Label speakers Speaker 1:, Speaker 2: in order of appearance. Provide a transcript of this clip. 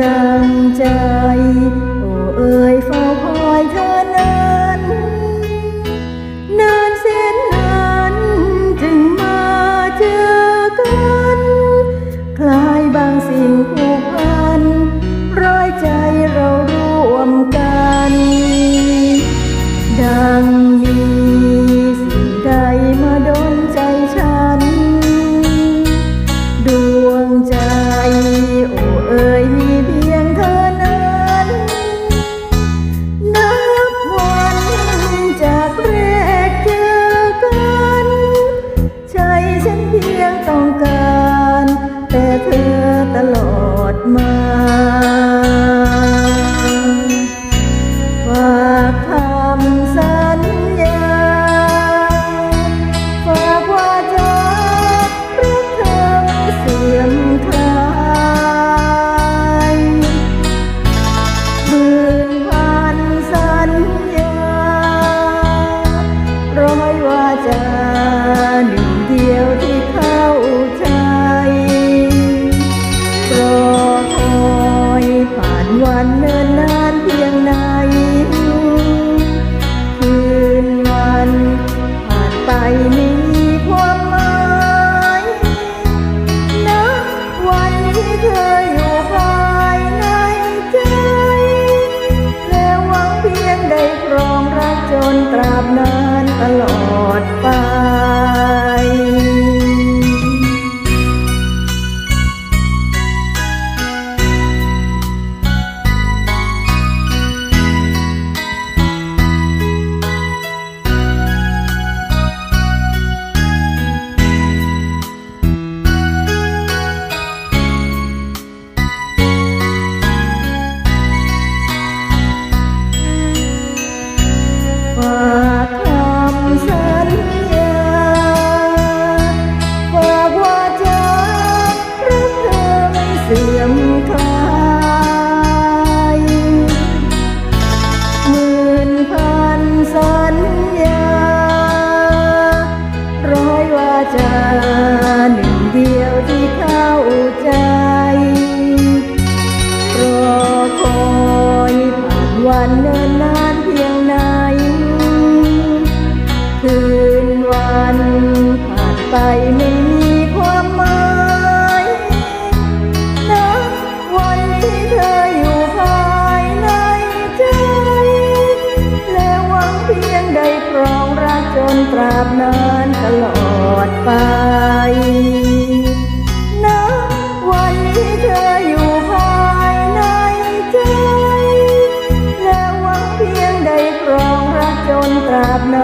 Speaker 1: ดังใจ ตราบนานตลอดไป ไปไม่มีความหมายนับวันที่เธออยู่ภายในใจ และหวังเพียงได้ครองรักจนตราบนานตลอดไปนะวันที่เธออยู่ภายในใจ และหวังเพียงได้ครองรักจนตราบนาน